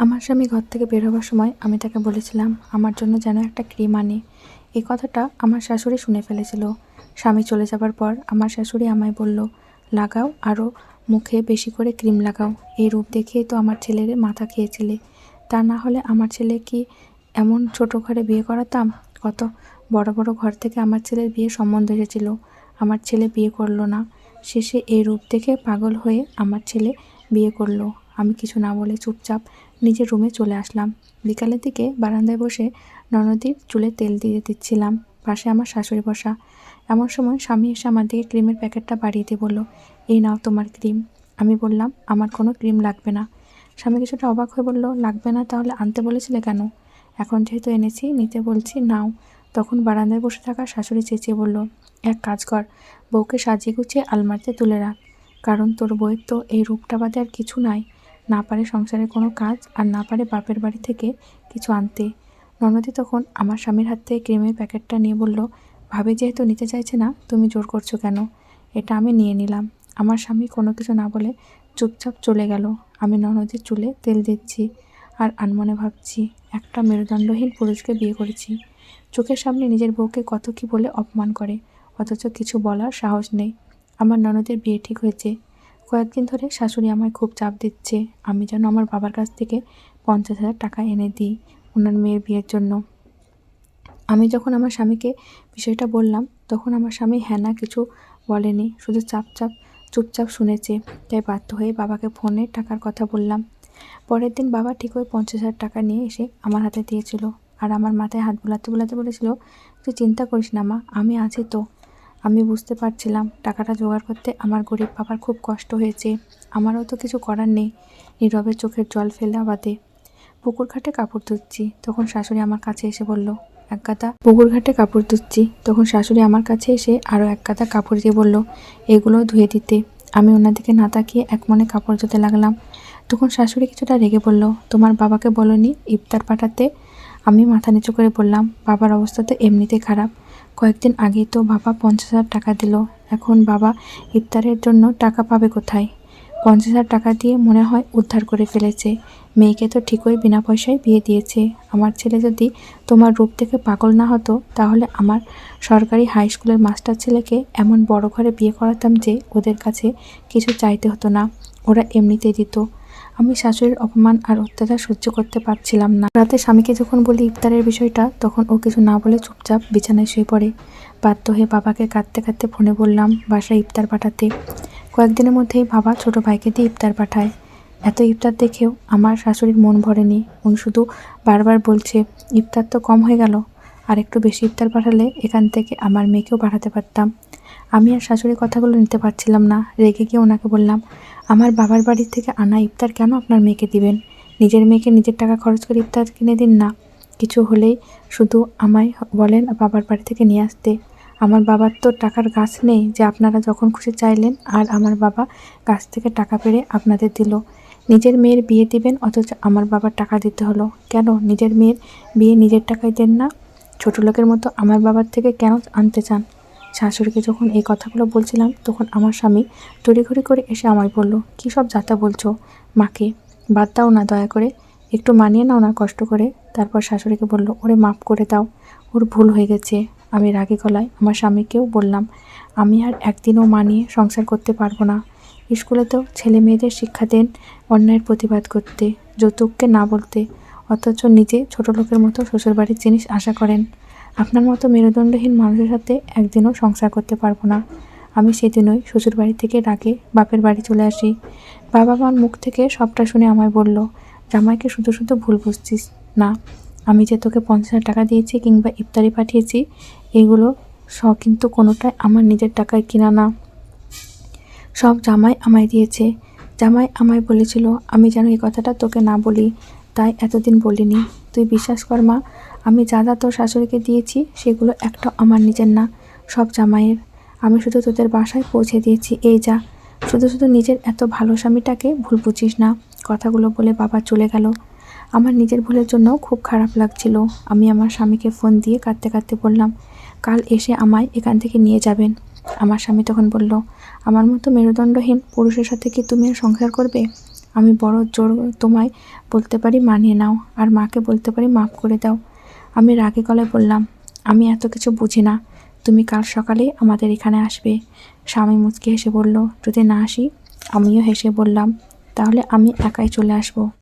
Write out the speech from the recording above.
আমার স্বামী ঘর থেকে বের হবার সময় আমি তাকে বলেছিলাম, আমার জন্য যেন একটা ক্রিম আনে। এই কথাটা আমার শাশুড়ি শুনে ফেলেছিল। স্বামী চলে যাবার পর আমার শাশুড়ি আমায় বলল, লাগাও আরও মুখে বেশি করে ক্রিম লাগাও। এই রূপ দেখেই তো আমার ছেলের মাথা খেয়েছিলে। তা না হলে আমার ছেলে কি এমন ছোট ঘরে বিয়ে করাতাম? কত বড় বড় ঘর থেকে আমার ছেলের বিয়ে সম্বন্ধ এসেছিল। আমার ছেলে বিয়ে করল না। শেষে এই রূপ দেখে পাগল হয়ে আমার ছেলে বিয়ে করল। আমি কিছু না বলে চুপচাপ নিজের রুমে চলে আসলাম। বিকালের দিকে বারান্দায় বসে ননদীর চুলে তেল দিয়ে দিচ্ছিলাম, পাশে আমার শাশুড়ি বসা। এমন সময় স্বামী এসে আমার দিকে ক্রিমের প্যাকেটটা বাড়িয়ে দিয়ে বলল, এই নাও তোমার ক্রিম। আমি বললাম, আমার কোনো ক্রিম লাগবে না। স্বামী কিছুটা অবাক হয়ে বলল, লাগবে না তাহলে আনতে বলেছিলে কেন? এখন যেহেতু এনেছি, নিতে বলছি, নাও। তখন বারান্দায় বসে থাকা শাশুড়ি চেঁচিয়ে বলল, এক কাজ কর, বউকে সাজিয়ে গুছিয়ে আলমারিতে তুলে রাখ। কারণ তোর বইয়ের তো এই রূপটা বাদে আর কিছু নাই। না পারে সংসারের কোনো কাজ আর না পারে বাপের বাড়ি থেকে কিছু আনতে। ননদি তখন আমার স্বামীর হাত থেকে ক্রিমের প্যাকেটটা নিয়ে বলল, ভাবি যেহেতু নিতে চাইছে না, তুমি জোর করছ কেন? এটা আমি নিয়ে নিলাম। আমার স্বামী কোনো কিছু না বলে চুপচাপ চলে গেল। আমি ননদির চুলে তেল দিচ্ছি আর আনমনে ভাবছি, একটা মেরুদণ্ডহীন পুরুষকে বিয়ে করেছি। চোখের সামনে নিজের বউকে কত কি বলে অপমান করে, অথচ কিছু বলার সাহস নেই। আমার ননদের বিয়ে ঠিক হয়েছে কয়েকদিন ধরে শাশুড়ি আমায় খুব চাপ দিচ্ছে। আমি যেন আমার বাবার কাছ থেকে পঞ্চাশ হাজার টাকা এনে দিই ওনার মেয়ের বিয়ের জন্য। আমি যখন আমার স্বামীকে বিষয়টা বললাম, তখন আমার স্বামী হ্যাঁ না কিছু বলেনি। শুধু চাপ চাপ, চুপচাপ শুনেছে। তাই বাধ্য হয়ে বাবাকে ফোনে টাকার কথা বললাম। পরের দিন বাবা ঠিক ওই পঞ্চাশ হাজার টাকা নিয়ে এসে আমার হাতে দিয়েছিল। আর আমার মাথায় হাত বোলাতে বোলাতে বলেছিল, তুই চিন্তা করিস না মা, আমি আছি তো। আমি বুঝতে পারছিলাম টাকাটা জোগাড় করতে আমার গরিব বাবার খুব কষ্ট হয়েছে। আমারও তো কিছু করার নেই। নীরবে চোখের জল ফেলা বাদে পুকুর ঘাটে কাপড় ধুচ্ছি তখন শাশুড়ি আমার কাছে এসে বলল, এক গাদা পুকুর ঘাটে কাপড় ধুচ্ছি তখন শাশুড়ি আমার কাছে এসে আরও এক গাদা কাপড় দিয়ে বলল, এগুলো ধুয়ে দিতে। আমি ওনার দিকে না তাকিয়ে এক মনে কাপড় ধুতে লাগলাম। তখন শাশুড়ি কিছুটা রেগে বলল, তোমার বাবাকে বলনি ইফতার পাঠাতে? আমি মাথা নিচু করে বললাম, বাবার অবস্থা তো এমনিতে খারাপ। কয়েকদিন আগে তো বাবা পঞ্চাশ হাজার টাকা দিল। এখন বাবা ইফতারের জন্য টাকা পাবে কোথায়? পঞ্চাশ হাজার টাকা দিয়ে মনে হয় উদ্ধার করে ফেলেছে। মেয়েকে তো ঠিকই বিনা পয়সায় বিয়ে দিয়েছে। আমার ছেলে যদি তোমার রূপ থেকে পাগল না হতো, তাহলে আমার সরকারি হাই স্কুলের মাস্টার ছেলেকে এমন বড় ঘরে বিয়ে করাতাম যে ওদের কাছে কিছু চাইতে হতো না। ওরা এমনিতেই দিত। আমি শাশুড়ির অপমান আর অত্যাচার সহ্য করতে পারছিলাম না। রাতে স্বামীকে যখন বলি ইফতারের বিষয়টা, তখন ও কিছু না বলে চুপচাপ বিছানায় শুয়ে পড়ে। বাধ্য হয়ে বাবাকে কাঁদতে কাঁদতে ফোনে বললাম, বাসায় ইফতার পাঠাতে। কয়েকদিনের মধ্যেই বাবা ছোট ভাইকে দিয়ে ইফতার পাঠায়। এত ইফতার দেখেও আমার শাশুড়ির মন ভরেনি। উনি শুধু বারবার বলছে, ইফতার তো কম হয়ে গেল, আর একটু বেশি ইফতার পাঠালে এখান থেকে আমার মেয়েকেও পাঠাতে পারতাম। আমি আর শাশুড়ির কথাগুলো নিতে পারছিলাম না। রেগে গিয়ে ওনাকে বললাম, আমার বাবার বাড়ি থেকে আনা ইফতার কেন আপনার মেয়েকে দিবেন? নিজের মেয়েকে নিজের টাকা খরচ করে ইফতার কিনে দিন না। কিছু হলেই শুধু আমায় বলেন বাবার বাড়ি থেকে নিয়ে আসতে। আমার বাবার তো টাকার গাছ নেই যে আপনারা যখন খুশি চাইলেন আর আমার বাবা গাছ থেকে টাকা পেড়ে আপনাদের দিল। নিজের মেয়ের বিয়ে দিবেন অথচ আমার বাবার টাকা দিতে হলো। কেন নিজের মেয়ের বিয়ে নিজের টাকায় দেন না? ছোটো লোকের মতো আমার বাবার থেকে কেন আনতে চান? শাশুড়িকে যখন এই কথাগুলো বলছিলাম, তখন আমার স্বামী তড়িঘড়ি করে এসে আমায় বলল, কী সব যাতা বলছো? মাকে বাদ দাও না দয়া করে, একটু মানিয়ে নাও না কষ্ট করে। তারপর শাশুড়িকে বলল, ওরে মাফ করে দাও, ওর ভুল হয়ে গেছে। আমি রাগে গলায় আমার স্বামীকেও বললাম, আমি আর একদিনও মানিয়ে সংসার করতে পারব না। স্কুলেতেও ছেলে মেয়েদের শিক্ষা দেন, অন্যায়ের প্রতিবাদ করতে, যৌতুককে না বলতে, অথচ নিজে ছোট লোকের মতো শ্বশুরবাড়ির জিনিস আশা করেন। আপনার মতো মেরুদণ্ডহীন মানুষের সাথে একদিনও সংসার করতে পারব না। আমি সেদিনই শ্বশুরবাড়ি থেকে রাগে বাপের বাড়ি চলে আসি। বাবা মার মুখ থেকে সবটা শুনে আমায় বলল, জামাইকে শুধু শুধু ভুল বুঝছিস না। আমি যে তোকে পঞ্চাশ টাকা দিয়েছি কিংবা ইফতারি পাঠিয়েছি, এগুলো স কিন্তু কোনোটাই আমার নিজের টাকায় কিনা না। সব জামাই আমায় দিয়েছে। জামাই আমায় বলেছিল, আমি যেন এই কথাটা তোকে না বলি। তাই এতদিন বলিনি। তুই বিশ্বাস কর মা আমি যা যা তোর শাশুড়িকে দিয়েছি, সেগুলো একটা আমার নিজের না, সব জামাইয়ের। আমি শুধু তোদের বাসায় পৌঁছে দিয়েছি, এই যা। শুধু শুধু নিজের এত ভালো স্বামীটাকে ভুল বুঝিস না, কথাগুলো বলে বাবা চলে গেল। আমার নিজের ভুলের জন্য খুব খারাপ লাগছিল। আমি আমার স্বামীকে ফোন দিয়ে কাঁদতে কাঁদতে বললাম, কাল এসে আমায় এখান থেকে নিয়ে যাবেন। আমার স্বামী তখন বলল, আমার মতো মেরুদণ্ডহীন পুরুষের সাথে কি তুমি আর সংসার করবে? আমি বড় জোর তোমায় বলতে পারি মানিয়ে নাও, আর মাকে বলতে পারি মাফ করে দাও। আমি রাগে গলায় বললাম, আমি এত কিছু বুঝি না। তুমি কাল সকালে আমাদের এখানে আসবে। স্বামী মুচকে হেসে বলল, যদি না আসি? আমিও হেসে বললাম, তাহলে আমি একাই চলে আসব।